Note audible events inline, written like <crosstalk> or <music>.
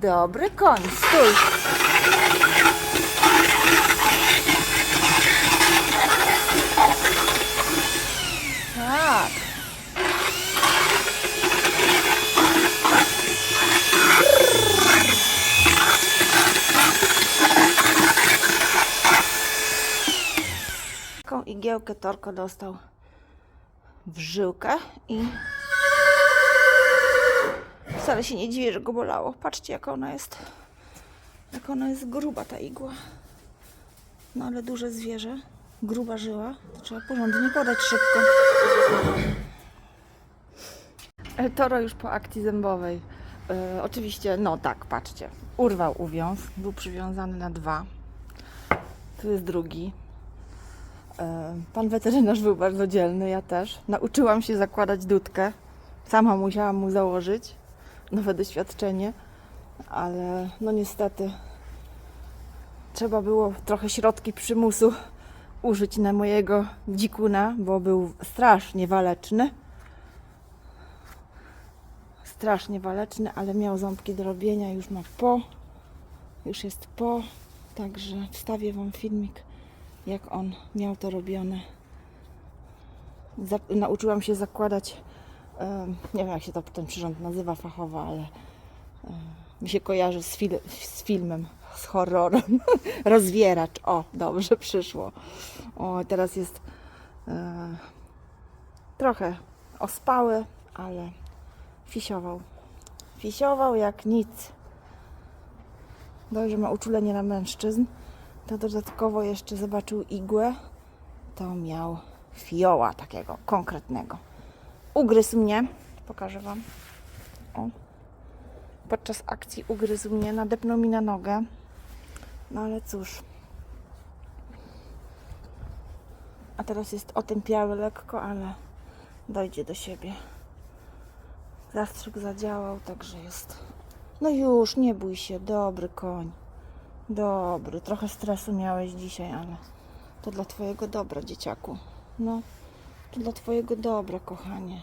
Dobry koń, stój. Tak. Taką igiełkę Torko dostał w żyłkę i wcale się nie dziwię, że go bolało. Patrzcie, jaka ona jest. Jak ona jest gruba, ta igła. No ale duże zwierzę, gruba żyła, to trzeba porządnie podać szybko. El Toro już po akcji zębowej. E, oczywiście, no tak, patrzcie. Urwał uwiąz, był przywiązany na dwa. Tu jest drugi. E, Pan weterynarz był bardzo dzielny, ja też. Nauczyłam się zakładać dudkę. Sama musiałam mu założyć. Nowe doświadczenie, ale no niestety trzeba było trochę środki przymusu użyć na mojego dzikuna, bo był strasznie waleczny. Strasznie waleczny, ale miał ząbki do robienia, już ma po. Już jest po, także wstawię Wam filmik jak on miał to robione. Nauczyłam się zakładać, nie wiem jak się to ten przyrząd nazywa fachowo, ale mi się kojarzy z, fil- z filmem, z horrorem. <laughs> Rozwieracz, o, dobrze przyszło. O, teraz jest e, trochę ospały, ale fisiował. Fisiował jak nic. Dobrze ma uczulenie na mężczyzn to dodatkowo jeszcze zobaczył igłę, to miał fioła takiego konkretnego. Ugryzł mnie, pokażę Wam. O. Podczas akcji ugryzł mnie, nadepnął mi na nogę. No ale cóż. A teraz jest otępiały lekko, ale dojdzie do siebie. Zastrzyk zadziałał, także jest. No już, nie bój się, dobry koń. Dobry, trochę stresu miałeś dzisiaj, ale to dla Twojego dobra, dzieciaku. No, to dla Twojego dobra, kochanie.